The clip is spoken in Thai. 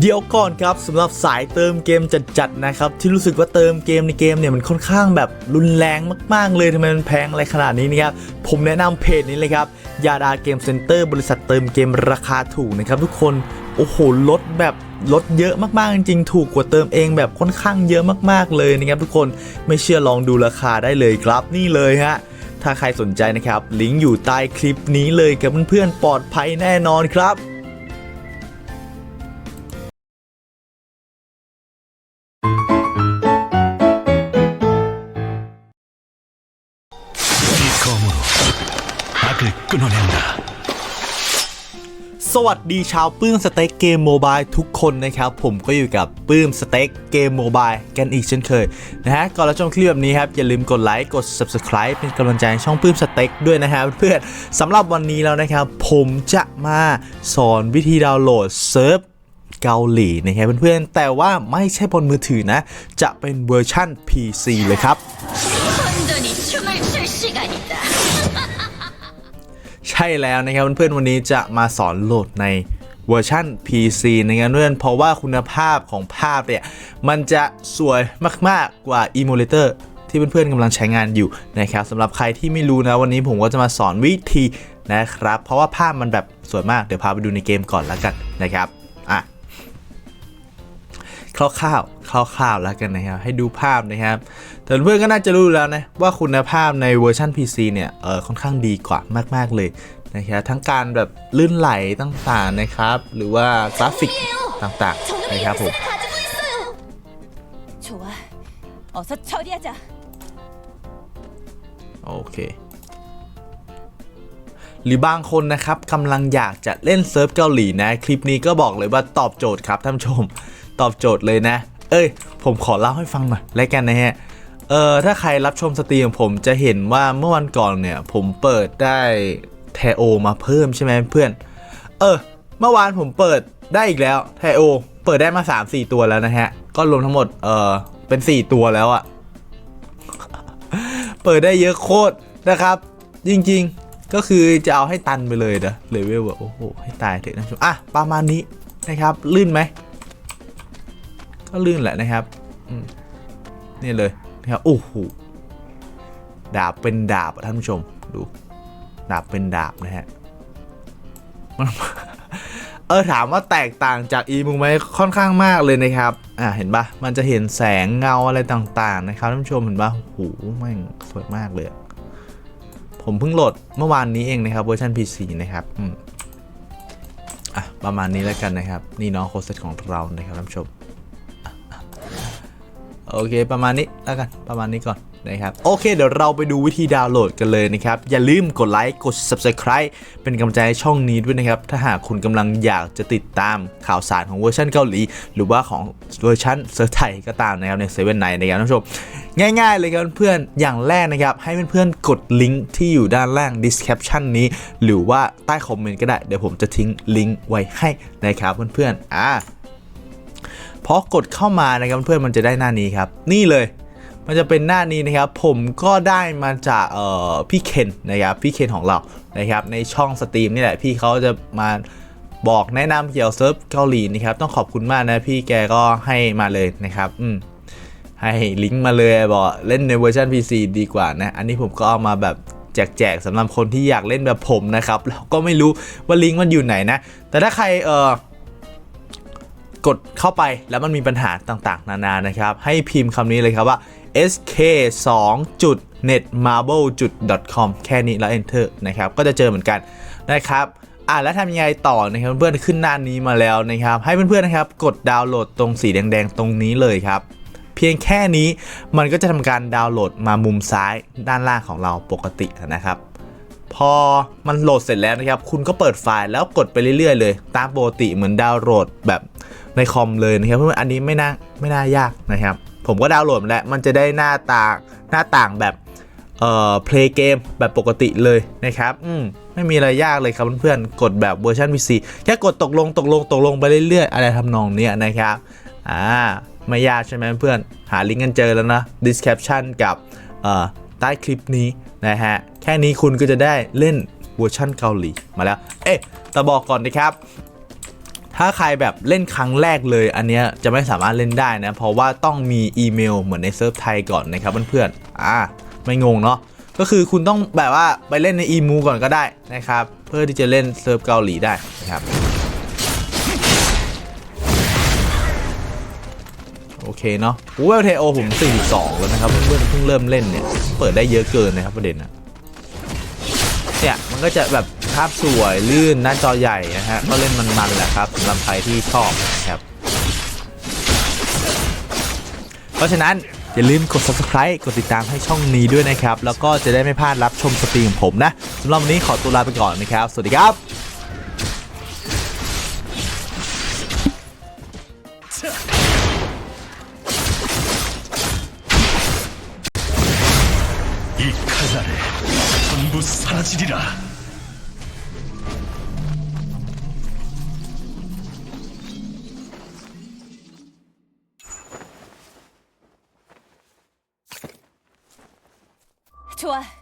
เดี๋ยวก่อนครับสำหรับสายเติมเกมจัดๆนะครับที่รู้สึกว่าเติมเกมในเกมเนี่ยมันค่อนข้างแบบรุนแรงมาก ๆ เลยทำไมมันแพงอะไรขนาดนี้นะครับผมแนะนำเพจนี้เลยครับยาดาเกมเซ็นเตอร์บริษัทเติมเกมราคาถูกนะครับทุกคนโอ้โหลดแบบลดเยอะมากๆจริงๆถูกกว่าเติมเองแบบค่อนข้างเยอะมากๆเลยนะครับทุกคนไม่เชื่อลองดูราคาได้เลยครับนี่เลยฮะถ้าใครสนใจนะครับลิงก์อยู่ใต้คลิปนี้เลยกับเพื่อนๆปลอดภัยแน่นอนครับ 끊어낸다 สวัสดีชาวปื้มสเต็กเกมโมบายทุกคนนะครับ ผมก็อยู่กับปื้มสเต็กเกมโมบายกันอีกเช่นเคยนะฮะก่อนรับชมคลิปแบบนี้ครับ อย่าลืมกดไลค์กด Subscribe เป็นกำลังใจให้ช่องปื้มสเต็กด้วยนะครับเพื่อนๆสำหรับวันนี้แล้วนะครับ ผมจะมาสอนวิธีดาวน์โหลดเซิร์ฟเกาหลีนะครับเพื่อนๆแต่ว่าไม่ใช่บนมือถือนะ จะเป็นเวอร์ชั่น PC เลยครับ ช่แล้วนะครับเพื่อนๆวันนี้จะมาสอนโหลดในเวอร์ชัน PC นะครับเพื่อนเพราะว่าคุณภาพของภาพเนี่ยมันจะสวยมากๆกว่า Emulator ที่เพื่อนๆกำลังใช้งานอยู่นะครับสำหรับใครที่ไม่รู้นะวันนี้ผมก็จะมาสอนวิธีนะครับ เพราะว่าภาพมันแบบสวยมากเดี๋ยวพาไปดูในเกมก่อนแล้วกันนะครับ คร่าวๆคร่าวๆแล้วกันนะครับ ให้ดูภาพนะครับ แต่เพื่อนก็น่าจะรู้แล้วนะว่าคุณภาพในเวอร์ชัน PC เนี่ยเออค่อนข้างดีกว่ามากๆเลยนะครับทั้งการแบบลื่นไหลต่างๆนะครับ หรือว่ากราฟิกต่างๆนะครับผมโอเคหรือบางคนนะครับกำลังอยากจะเล่นเซิร์ฟเกาหลีนะ คลิปนี้ก็บอกเลยว่าตอบโจทย์ครับท่านผู้ชม ตอบโจทย์เลยนะ เอ้ย ผมขอเล่าให้ฟังหน่อยแล้วกันนะฮะเออถ้าใครรับชมสตรีมของผมจะเห็นว่าเมื่อวันก่อนเนี่ยผมเปิดได้แทโอมาเพิ่มใช่ไหมเพื่อน เออ เมื่อวานผมเปิดได้อีกแล้วแทโอเปิดได้มา 3-4 ตัวแล้วนะฮะ ก็รวมทั้งหมดเออเป็น 4 ตัวแล้วอะเปิดได้เยอะโคตรนะครับ จริงๆก็คือจะเอาให้ตันไปเลยนะเลเวลแบบโอ้โหให้ตายเถอะนะชมอะประมาณนี้นะครับลื่นไหม ก็ลื่นแหละนะครับนี่เลยนะครับโอ้โหดาบเป็นดาบท่านผู้ชมดูดาบเป็นดาบนะฮะมันเออถามว่าแตกต่างจากอีมุงไหมค่อนข้างมากเลยนะครับ อ่าเห็นปะมันจะเห็นแสงเงาอะไรต่างๆนะครับท่านผู้ชมเห็นปะโอ้โหแม่งสวยมากเลย ผมเพิ่งโหลดเมื่อวานนี้เองนะครับเวอร์ชัน PC นะครับอืมอะประมาณนี้แล้วกันนะครับ นี่น้องโคเซตของเรานะครับท่านผู้ชม โอเค ประมาณนี้แล้วกันประมาณนี้ก่อนนะครับโอเค เดี๋ยวเราไปดูวิธีดาวน์โหลดกันเลยนะครับ อย่าลืมกดไลค์กด Subscribe เป็นกำลังใจให้ช่องนี้ด้วยนะครับ ถ้าหากคุณกำลังอยากจะติดตามข่าวสารของเวอร์ชันเกาหลี หรือว่าของเวอร์ชันเซิร์ไทยก็ตามนะครับในเซเว่นไนนะครับท่านผู้ชมง่ายๆเลยครับเพื่อนๆอย่างแรกนะครับ ให้เพื่อนๆกดลิงก์ที่อยู่ด้านล่าง description นี้ หรือว่าใต้คอมเมนต์ก็ได้เดี๋ยวผมจะทิ้งลิงก์ไว้ให้นะครับเพื่อนๆอ่า พอกดเข้ามานะครับเพื่อนมันจะได้หน้านี้ครับ นี่เลย มันจะเป็นหน้านี้นะครับ ผมก็ได้มาจากเอ่อพี่เคนนะครับพี่เคนของเรานะครับ ในช่องสตรีมนี่แหละพี่เขาจะมาบอกแนะนำเกี่ยวเซิร์ฟเกาหลีนะครับ ต้องขอบคุณมากนะพี่แกก็ให้มาเลยนะครับอืมให้ลิงก์มาเลยบอกเล่นในเวอร์ชัน PC ดีกว่านะ อันนี้ผมก็เอามาแบบแจกๆสำหรับคนที่อยากเล่นแบบผมนะครับแล้วก็ไม่รู้ว่าลิงก์มันอยู่ไหนนะ แต่ถ้าใครเออ กดเข้าไปแล้วมันมีปัญหาต่างๆ นานานะครับ ให้พิมพ์คำนี้เลยครับว่า sk 2 netmarble com แค่นี้แล้ว enter นะครับ ก็จะเจอเหมือนกันนะครับอะแล้วทำยังไงต่อนะครับเพื่อนขึ้นหน้านี้มาแล้วนะครับ ให้เพื่อนๆนะครับ กดดาวน์โหลดตรงสีแดงๆ ตรงนี้เลยครับ เพียงแค่นี้มันก็จะทำการดาวน์โหลดมามุมซ้ายด้านล่างของเราปกตินะครับ พอมันโหลดเสร็จแล้วนะครับ คุณก็เปิดไฟล์แล้วกดไปเรื่อยๆ เลย ตามปกติเหมือนดาวน์โหลดแบบในคอมเลยนะครับเพื่อนๆอันนี้ไม่น่าไม่น่ายากนะครับ ผมก็ดาวน์โหลดมาแล้วมันจะได้หน้าตาหน้าต่างแบบเอ่อเพลย์เกมแบบปกติเลยนะครับ อืมไม่มีอะไรยากเลยครับเพื่อนๆ กดแบบเวอร์ชัน PC แค่กดตกลงตกลงตกลงไปเรื่อยๆ อะไรทำนองเนี้ยนะครับ อ่า ไม่ยากใช่ไหมเพื่อน หาลิงก์กันเจอแล้วนะ description กับเอ่อ ใต้คลิปนี้นะฮะ แค่นี้คุณก็จะได้เล่นเวอร์ชั่นเกาหลีมาแล้ว เอ๊ะแต่บอกก่อนนะครับถถ้าใครแบบเล่นครั้งแรกเลย อันเนี้ยจะไม่สามารถเล่นได้นะ เพราะว่าต้องมีอีเมลเหมือนในเซิร์ฟไทยก่อนนะครับเพื่อนๆ อ่า ไม่งงเนาะ ก็คือคุณต้องแบบว่าไปเล่นในอีมูก่อนก็ได้นะครับ เพื่อที่จะเล่นเซิร์ฟเกาหลีได้นะครับ โอเคเนาะอูเวลเทโอผม 42 แล้วนะครับเพื่อนเพิ่งเริ่มเล่นเนี่ย เปิดได้เยอะเกินนะครับประเด็นนะเนี่ย มันก็จะแบบภาพสวยลื่นหน้าจอใหญ่นะฮะก็เล่นมันๆแหละครับสำหรับใครที่ชอบนะครับ เพราะฉะนั้นอย่าลืมกด subscribe กดติดตามให้ช่องนี้ด้วยนะครับ แล้วก็จะได้ไม่พลาดรับชมสตรีมของผมนะสำหรับวันนี้ขอตัวลาไปก่อนนะครับ สวัสดีครับ 이 칼날에 전부 사라지리라. 좋아.